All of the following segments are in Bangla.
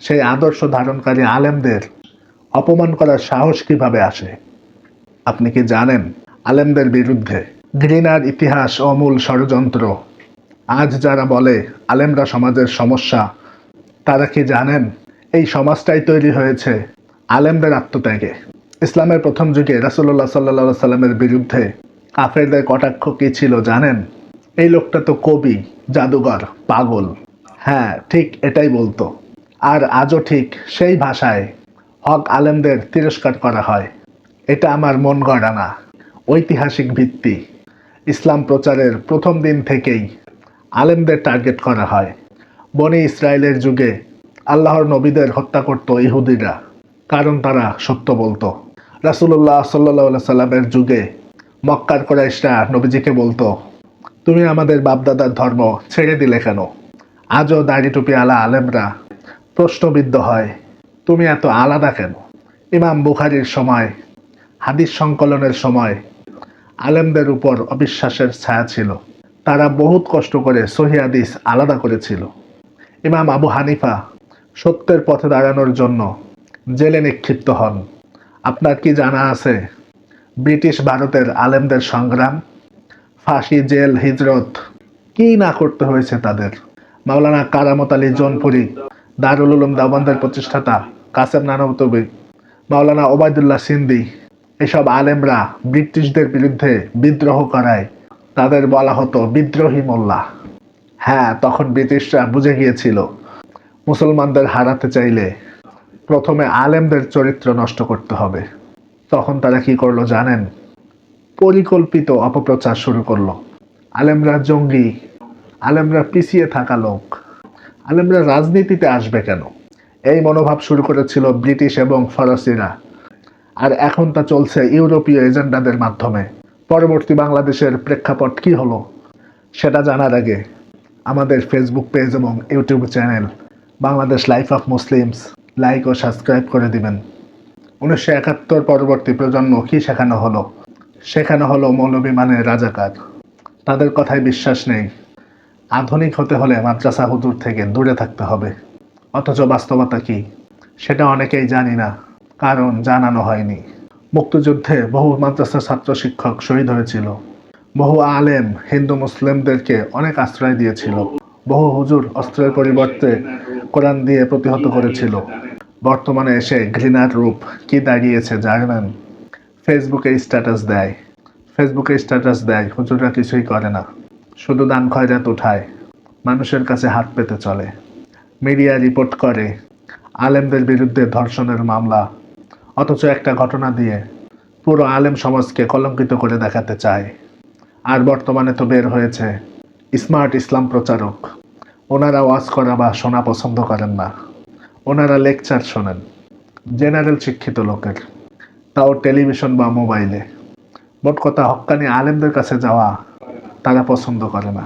সেই আদর্শ ধারণকারী আলেমদের অপমান করার সাহস কীভাবে আসে? আপনি কি জানেন আলেমদের বিরুদ্ধে ঘৃণার ইতিহাস অমূল ষড়যন্ত্র? আজ যারা বলে আলেমরা সমাজের সমস্যা, তারা কি জানেন এই সমাজটাই তৈরি হয়েছে আলেমদের আত্মত্যাগে? ইসলামের প্রথম যুগে রাসুল্লাহ সাল্লা সাল্লামের বিরুদ্ধে কাফেরদের কটাক্ষ কি ছিল জানেন? এই লোকটা তো কবি, জাদুঘর, পাগল। হ্যাঁ ঠিক এটাই বলতো। আর আজও ঠিক সেই ভাষায় হক আলেমদের তিরস্কার করা হয়। এটা আমার মন গড়া না ঐতিহাসিক ভিত্তি। ইসলাম প্রচারের প্রথম দিন থেকেই আলেমদের টার্গেট করা হয়। বনি ইসরায়েলের যুগে আল্লাহর নবীদের হত্যা করত ইহুদিরা, কারণ তারা সত্য বলতো। রাসুল্লাহ সাল্লাহ সাল্লামের যুগে মক্কার কোরাইশরা নবীজিকে বলতো, তুমি আমাদের বাপদাদার ধর্ম ছেড়ে দিলে কেন? আজও দাড়ি টুপি আলা আলেমরা প্রশ্নবিদ্ধ হয়, তুমি এত আলাদা কেন? ইমাম বুখারির সময়, হাদিস সংকলনের সময় আলেমদের উপর অবিশ্বাসের ছায়া ছিল। তারা বহুত কষ্ট করে সহি হাদিস আলাদা করেছিল। ইমাম আবু হানিফা সত্যের পথে দাঁড়ানোর জন্য জেলে নিক্ষিপ্ত হন। আপনার কি জানা আছে, ব্রিটিশ ভারতের আলেমদের সংগ্রাম, ফাঁসি, জেল, হিজরত, কি না করতে হয়েছে তাদের? মাওলানা কারামত আলী জোনপুরি দারুল উলুম দাবন্দের প্রতিষ্ঠাতা কাসেম নানবতবি, মাওলানা ওবায়দুল্লাহ সিন্দি, এসব আলেমরা ব্রিটিশদের বিরুদ্ধে বিদ্রোহ করায় তাদের বলা হতো বিদ্রোহী মোল্লা। হ্যাঁ তখন ব্রিটিশরা বুঝে গিয়েছিল, মুসলমানদের হারাতে চাইলে প্রথমে আলেমদের চরিত্র নষ্ট করতে হবে। তখন তারা কি করল জানেন? পরিকল্পিত অপপ্রচার শুরু করল। আলেমরা জঙ্গি, আলেমরা পিছিয়ে থাকা লোক। আলেমরা রাজনীতিতে আসবে কেন? এই মনোভাব শুরু করেছিল ব্রিটিশ এবং ফরাসিরা। আর এখন তা চলছে ইউরোপীয় এজেন্ডাদের মাধ্যমে। পরবর্তী বাংলাদেশের প্রেক্ষাপট কি হলো, সেটা জানার আগে আমাদের ফেসবুক পেজ এবং YouTube channel Bangladesh life of Muslims like O subscribe করে দিবেন। উনিশশো একাত্তর পরবর্তী প্রজন্ম কী শেখানো হলো? শেখানো হলো মৌলবী মানে রাজাকার। তাদের কথায় বিশ্বাস নেই। আধুনিক হতে হলে মাদ্রাসা হুজুর থেকে দূরে থাকতে হবে। অথচ বাস্তবতা কি? সেটা অনেকেই জানি না, কারণ জানানো হয়নি। মুক্তিযুদ্ধে বহু মাদ্রাসার ছাত্র শিক্ষক শহীদ হয়েছিল। বহু আলেম হিন্দু মুসলিমদেরকে অনেক আশ্রয় দিয়েছিল। বহু হুজুর অস্ত্রের পরিবর্তে কোরআন দিয়ে প্রতিহত করেছিল। বর্তমানে এসে ঘৃণার রূপ কি দাঁড়িয়েছে জানেন ফেসবুকে স্ট্যাটাস দেয়। ফেসবুকে স্ট্যাটাস দেয়, হুজুররা কিছুই করে না। শুধু দান খয়রাত উঠায়, মানুষের কাছে হাত পেতে চলে। মিডিয়া রিপোর্ট করে, আলেমদের বিরুদ্ধে ধর্ষণের মামলা। অথচ একটা ঘটনা দিয়ে পুরো আলেম সমাজকে কলঙ্কিত করে দেখাতে চায়। আর বর্তমানে তো বের হয়েছে স্মার্ট ইসলাম প্রচারক। ওনারা ওয়াজ করা বা শোনা পছন্দ করেন না। ওনারা লেকচার শোনেন, জেনারেল শিক্ষিত লোকের, তাও টেলিভিশন বা মোবাইলে। মোট কথা, হক্কানি আলেমদের কাছে যাওয়া তারা পছন্দ করে না।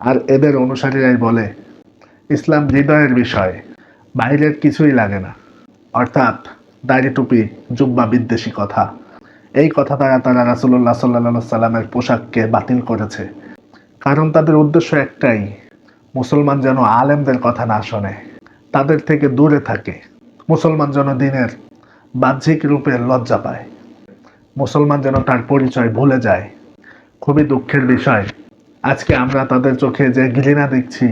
আর এদের অনুসারীরাই বলে, ইসলাম হৃদয়ের বিষয় বাইরের কিছুই লাগে না। অর্থাৎ দাড়ি টুপি, জুব্বা বিদ্বেষী কথা। এই কথা দ্বারা তারা রাসুল্লাহ সাল্লা সাল্লামের পোশাককে বাতিল করেছে। কারণ তাদের উদ্দেশ্য একটাই, মুসলমান যেন আলেমদের কথা না শোনে, তাদের থেকে দূরে থাকে। মুসলমান যেন দিনের বাহ্যিক রূপে লজ্জা পায়। মুসলমান যেন তার পরিচয় ভুলে যায়। খুবই দুঃখের বিষয়। আজকে আমরা তাদের চোখে যে ঘৃণা দেখছি,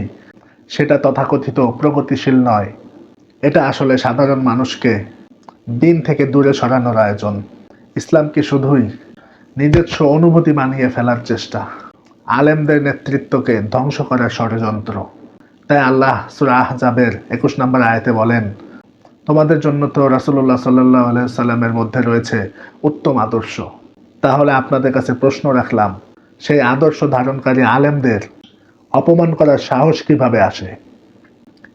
সেটা তথাকথিত প্রগতিশীল নয়। এটা আসলে সাধারণ মানুষকে দিন থেকে দূরে সরানোর আয়োজন। ইসলাম কি শুধুই নিজস্ব অনুভূতি মানিয়ে ফেলার চেষ্টা। আলেমদের নেতৃত্বকে ধ্বংস করার ষড়যন্ত্র। তাই আল্লাহ সুরাহ জাবের একুশ নম্বর আয়তে বলেন, তোমাদের জন্য তো রাসুল্লাহ সাল্লাহ সাল্লামের মধ্যে রয়েছে উত্তম আদর্শ। তাহলে আপনাদের কাছে প্রশ্ন রাখলাম, সেই আদর্শ ধারণকারী আলেমদের অপমান করার সাহস কীভাবে আসে?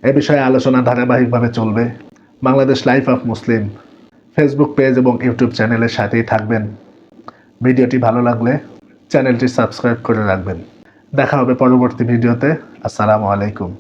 এ বিষয়ে আলোচনা ধারাবাহিকভাবে চলবে। Bangladesh life of Muslim Facebook page এবং ইউটিউব চ্যানেলের সাথেই থাকবেন। ভিডিওটি ভালো লাগলে চ্যানেলটি সাবস্ক্রাইব করে রাখবেন। দেখা হবে পরবর্তী ভিডিওতে। আসসালামু আলাইকুম।